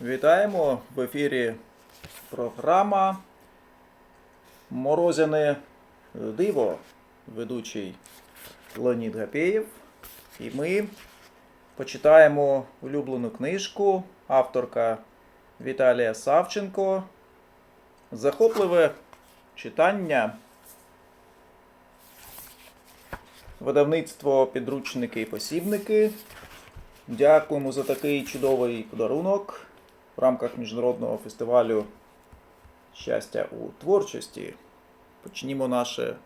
Вітаємо в ефірі програма Морозяне диво, ведучий Леонід Гапєєв. І ми почитаємо улюблену книжку авторка Віталія Савченко. Захопливе читання. Видавництво підручники і посібники. Дякуємо за такий чудовий подарунок в рамках міжнародного фестивалю щастя у творчості. Почнімо наше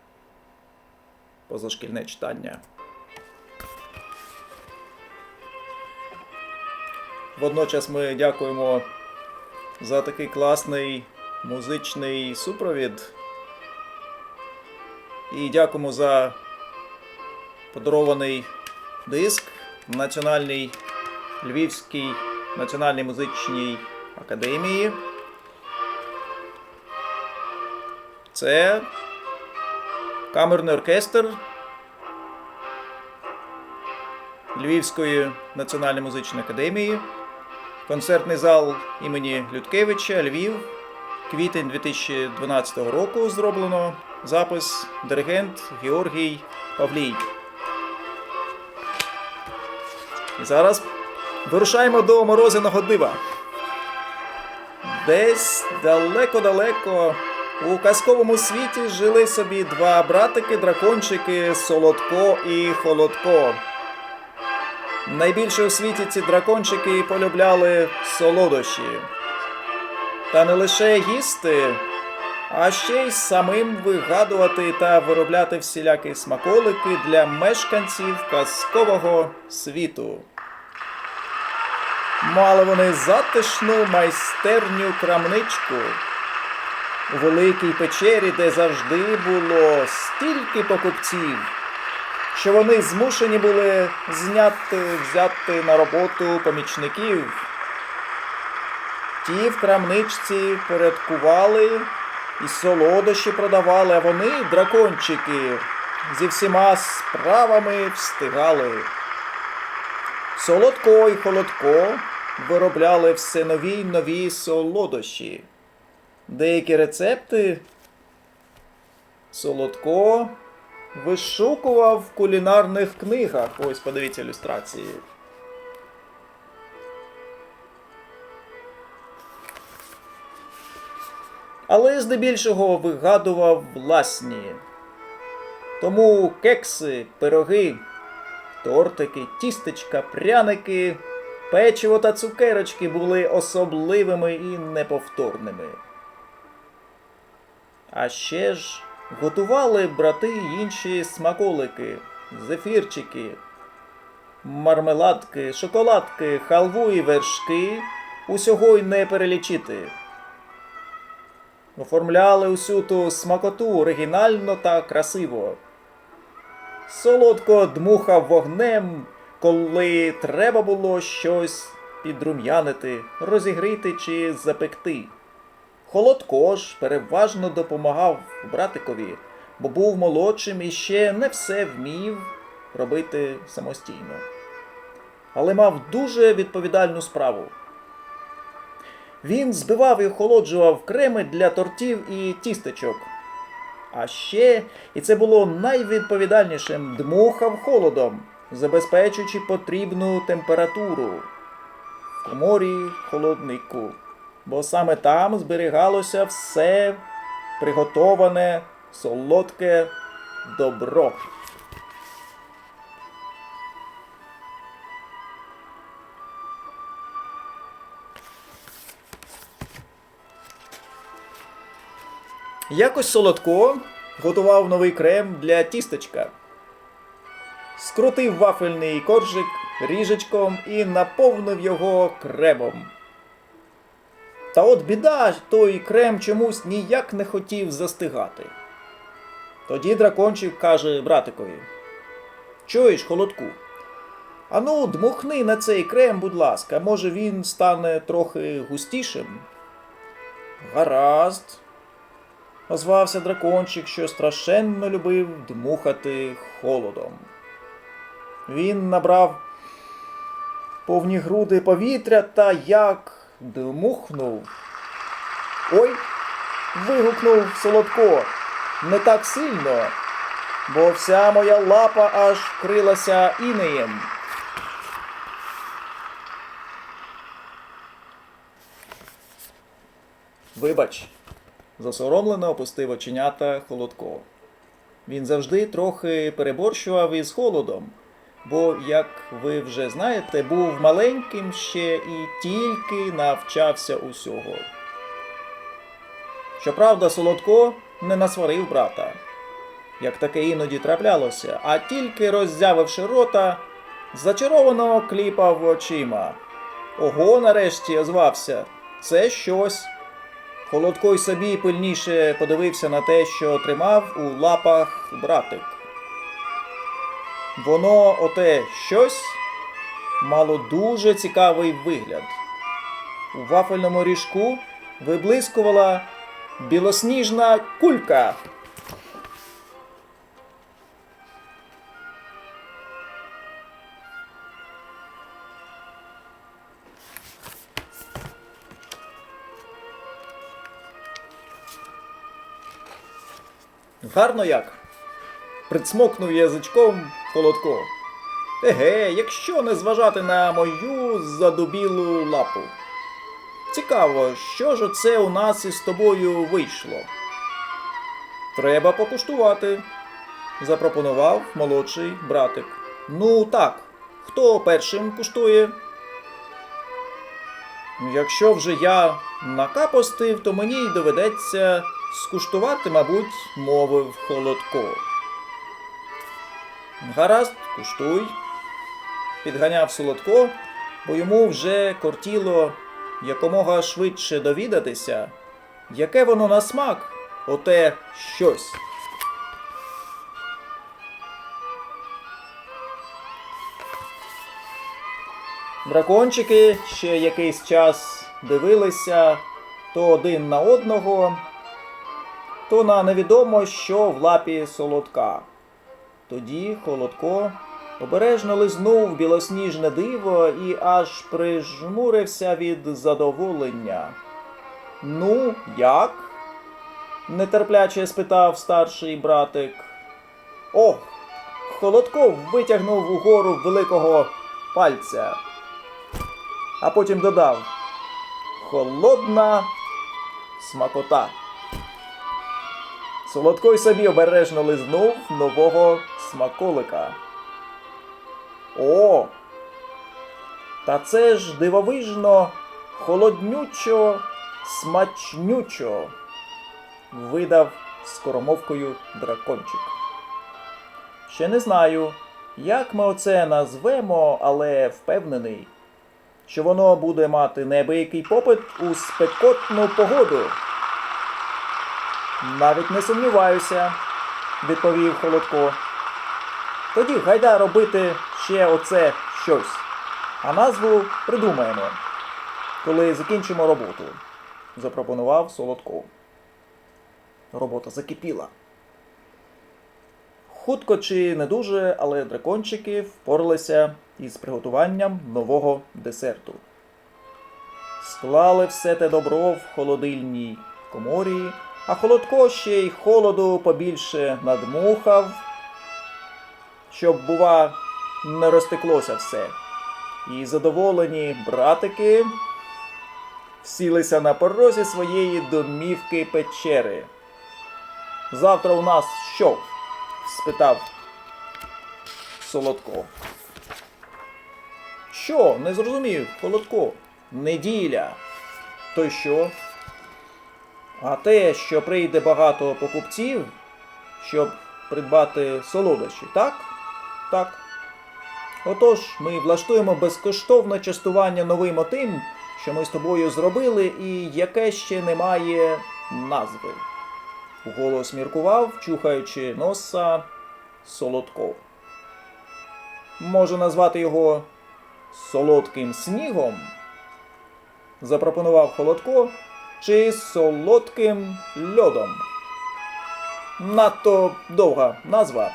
позашкільне читання. Водночас ми дякуємо за такий класний музичний супровід. І дякуємо за подарований диск Національній Львівській Національній музичній академії. Це камерний оркестр Львівської національної музичної академії, концертний зал імені Людкевича, Львів, квітень 2012 року зроблено запис диригент Георгій Павлій. І зараз вирушаємо до морозяного дива. Десь далеко-далеко у казковому світі жили собі два братики-дракончики Солодко і Холодко. Найбільше у світі ці дракончики полюбляли солодощі. Та не лише їсти, а ще й самим вигадувати та виробляти всілякі смаколики для мешканців казкового світу. Мали вони затишну майстерню крамничку у великій печері, де завжди було стільки покупців, що вони змушені були зняти, взяти на роботу помічників. Ті в крамничці порядкували і солодощі продавали, а вони, дракончики, зі всіма справами встигали. Солодко і холодко виробляли все нові й нові солодощі. Деякі рецепти Солодко вишукував в кулінарних книгах. Ось подивіться ілюстрації. Але здебільшого вигадував власні. Тому кекси, пироги, тортики, тістечка, пряники, печиво та цукерочки були особливими і неповторними. А ще ж готували брати інші смаколики, зефірчики, мармеладки, шоколадки, халву і вершки, усього й не перелічити. Оформляли усю ту смакоту оригінально та красиво. Солодко дмухав вогнем, коли треба було щось підрум'янити, розігріти чи запекти. Холодко ж переважно допомагав братикові, бо був молодшим і ще не все вмів робити самостійно. Але мав дуже відповідальну справу. Він збивав і охолоджував креми для тортів і тістечок. А ще, і це було найвідповідальнішим, дмухав холодом, забезпечуючи потрібну температуру в коморі холоднику, бо саме там зберігалося все приготоване, солодке добро. Якось Солодко готував новий крем для тістечка. Скрутив вафельний коржик ріжечком і наповнив його кремом. Та от біда, той крем чомусь ніяк не хотів застигати. Тоді дракончик каже братикові: Чуєш, холодку? Ану, дмухни на цей крем, будь ласка, може він стане трохи густішим. Гаразд, озвався дракончик, що страшенно любив дмухати холодом. Він набрав повні груди повітря та як дмухнув. Ой! вигукнув Солодко. Не так сильно, бо вся моя лапа аж вкрилася інеєм. Вибач, засоромлено опустив оченята Холодко. Він завжди трохи переборщував із холодом, бо, як ви вже знаєте, був маленьким ще і тільки навчався усього. Щоправда, Солодко не насварив брата, як таке іноді траплялося, а тільки роззявивши рота, зачаровано кліпав очима. Ого, нарешті озвався. Це щось. Холодко й собі пильніше подивився на те, що тримав у лапах братик. Воно, оте щось, мало дуже цікавий вигляд. У вафельному ріжку виблискувала білосніжна кулька. Гарно як? Прицмокнув язичком холодко. Еге, якщо не зважати на мою задубілу лапу. Цікаво, що ж оце у нас із тобою вийшло. Треба покуштувати, запропонував молодший братик. Ну так, хто першим куштує? Якщо вже я накапостив, то мені й доведеться скуштувати, мабуть, мовив холодко. Гаразд, куштуй. Підганяв солодко, бо йому вже кортіло якомога швидше довідатися, яке воно на смак, оте щось. Дракончики ще якийсь час дивилися то один на одного, то на невідомо що в лапі солодка. Тоді холодко обережно лизнув білосніжне диво і аж прижмурився від задоволення. Ну, як? нетерпляче спитав старший братик. Ох, Холодко витягнув угору великого пальця, а потім додав Холодна смакота. Солодко й собі обережно лизнув нового смаколика. О! Та це ж дивовижно холоднючо, смачнючо, видав скоромовкою дракончик. Ще не знаю, як ми оце назвемо, але впевнений, що воно буде мати неабиякий попит у спекотну погоду. Навіть не сумніваюся, відповів Холодко. Тоді гайда робити ще оце щось. А назву придумаємо, коли закінчимо роботу, запропонував Солодко. Робота закипіла. Хутко чи не дуже, але дракончики впоралися із приготуванням нового десерту. Склали все те добро в холодильній коморі, а холодко ще й холоду побільше надмухав, щоб, бува, не розтеклося все. І задоволені братики сілися на порозі своєї домівки печери. Завтра у нас що? спитав Солодко. Що? Не зрозумів, Холодко. Неділя. То що? А те, що прийде багато покупців, щоб придбати солодощі, так? Так. Отож, ми влаштуємо безкоштовне частування новим отим, що ми з тобою зробили, і яке ще не має назви. Голос міркував, чухаючи носа Солодко. Може назвати його солодким снігом? Запропонував Холодко чи солодким льодом. Надто довга назва,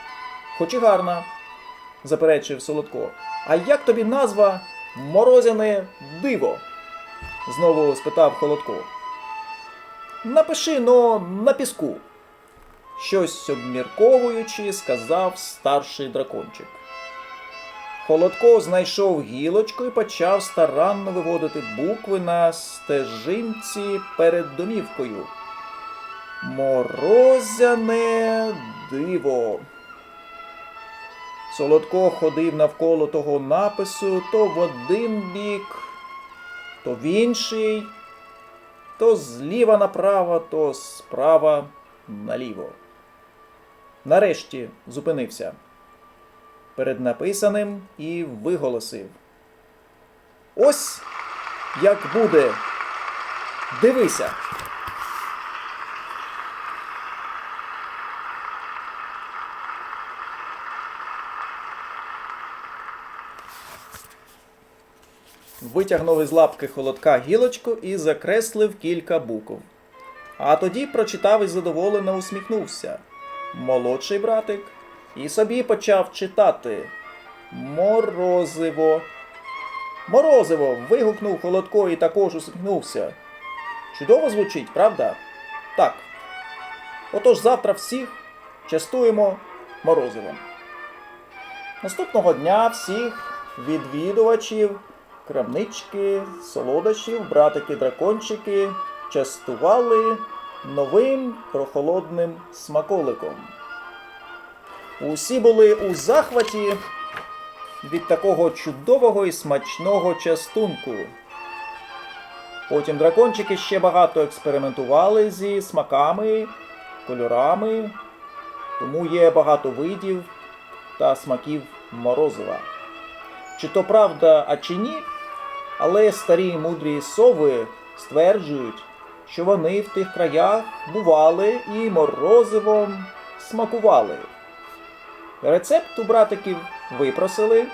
хоч і гарна, заперечив Солодко. А як тобі назва Морозяне диво? знову спитав Холодко. Напиши, но на піску. Щось обмірковуючи, сказав старший дракончик. Холодко знайшов гілочку і почав старанно виводити букви на стежинці перед домівкою. Морозяне диво. Солодко ходив навколо того напису то в один бік, то в інший, то зліва направо, то справа наліво. Нарешті зупинився перед написаним і виголосив. Ось як буде. Дивися. Витягнув із лапки холодка гілочку і закреслив кілька букв. А тоді прочитав і задоволено усміхнувся. Молодший братик і собі почав читати. Морозиво. Морозиво. вигукнув Холодко і також усміхнувся. Чудово звучить, правда? Так. Отож завтра всіх частуємо морозивом. Наступного дня всіх відвідувачів, крамнички, солодощів, братики-дракончики частували новим прохолодним смаколиком. Усі були у захваті від такого чудового і смачного частунку. Потім дракончики ще багато експериментували зі смаками, кольорами, тому є багато видів та смаків морозива. Чи то правда, а чи ні, але старі мудрі сови стверджують, що вони в тих краях бували і морозивом смакували. Рецепт у братиків випросили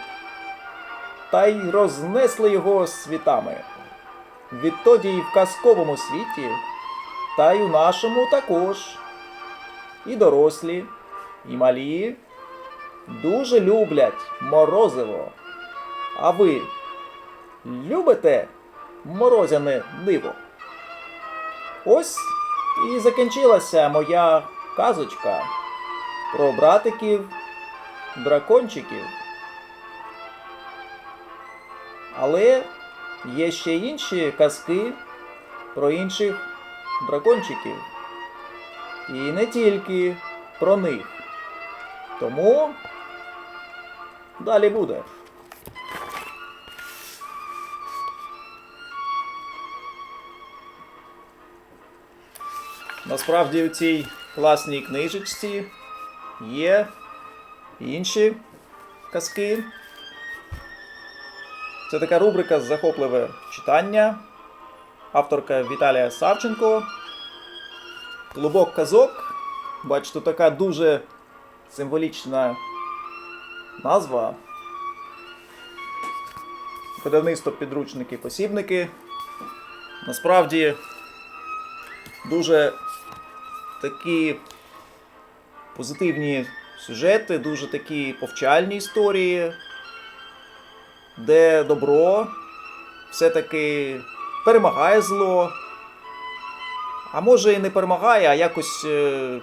та й рознесли його світами. Відтоді і в казковому світі, та й у нашому також. І дорослі, і малі дуже люблять морозиво. А ви любите морозяне диво? Ось і закінчилася моя казочка про братиків дракончиків. Але є ще інші казки про інших дракончиків. І не тільки про них. Тому далі буде. Насправді у цій класній книжечці є інші казки. Це така рубрика захопливе читання. Авторка Віталія Савченко. Клубок казок. Бачите, така дуже символічна назва. Видавництво підручники посібники. Насправді дуже такі позитивні сюжети, дуже такі повчальні історії, де добро все-таки перемагає зло. А може і не перемагає, а якось е,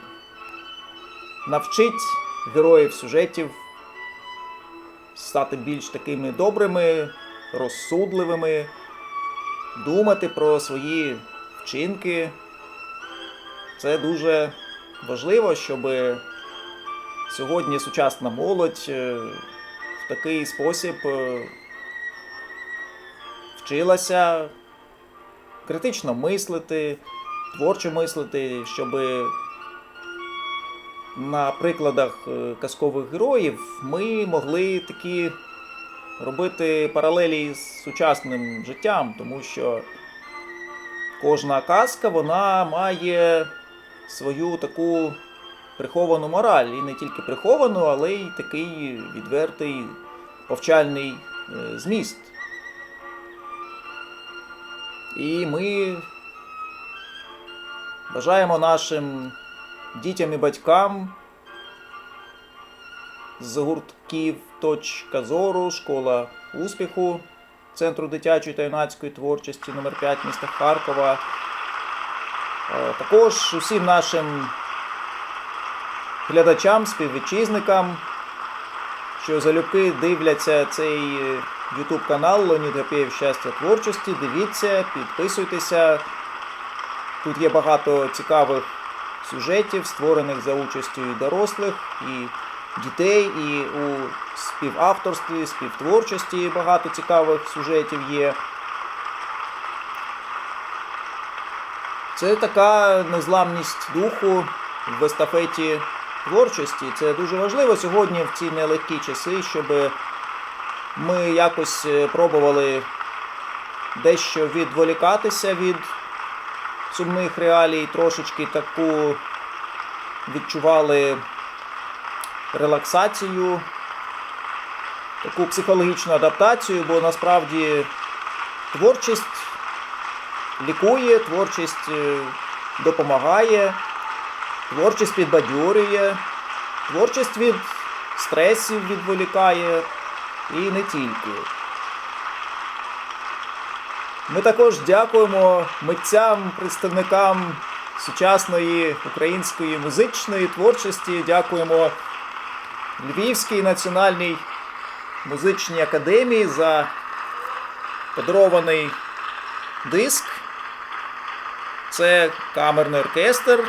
навчить героїв сюжетів стати більш такими добрими, розсудливими, думати про свої вчинки. Це дуже важливо, щоб сьогодні сучасна молодь е, в такий спосіб е, вчилася критично мислити, творчо мислити, щоб на прикладах е, казкових героїв ми могли такі робити паралелі з сучасним життям, тому що кожна казка вона має свою таку приховану мораль. І не тільки приховану, але й такий відвертий повчальний е, зміст. І ми бажаємо нашим дітям і батькам з гуртків Точка зору, школа успіху Центру дитячої та юнацької творчості номер 5 міста Харкова. Е, Також усім нашим глядачам, співвітчизникам, що залюбки дивляться цей е, YouTube канал Леонід Гапєєв Щастя творчості. Дивіться, підписуйтеся. Тут є багато цікавих сюжетів, створених за участю і дорослих, і дітей, і у співавторстві, співтворчості багато цікавих сюжетів є. Це така незламність духу в естафеті творчості. Це дуже важливо сьогодні в ці нелегкі часи, щоб ми якось е, пробували дещо відволікатися від сумних реалій, трошечки таку відчували релаксацію, таку психологічну адаптацію, бо насправді творчість лікує, творчість е, допомагає, творчість підбадьорює, творчість від стресів відволікає і не тільки. Ми також дякуємо митцям, представникам сучасної української музичної творчості. Дякуємо Львівській національній музичній академії за подарований диск. Це камерний оркестр.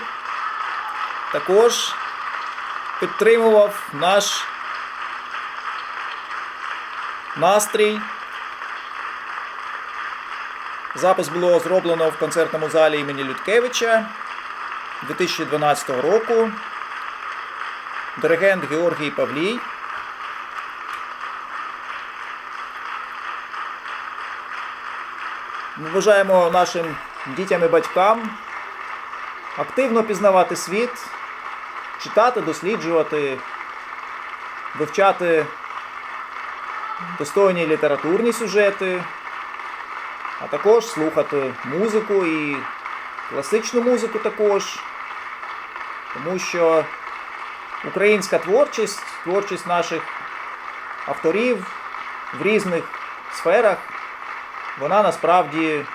Також підтримував наш настрій. Запис було зроблено в концертному залі імені Людкевича 2012 року. Диригент Георгій Павлій. Ми бажаємо нашим дітям і батькам активно пізнавати світ, читати, досліджувати, вивчати достойні літературні сюжети, а також слухати музику і класичну музику також. Тому що українська творчість, творчість наших авторів в різних сферах, вона насправді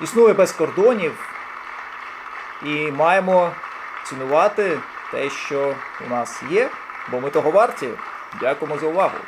існує без кордонів і маємо цінувати те, що у нас є, бо ми того варті. Дякуємо за увагу.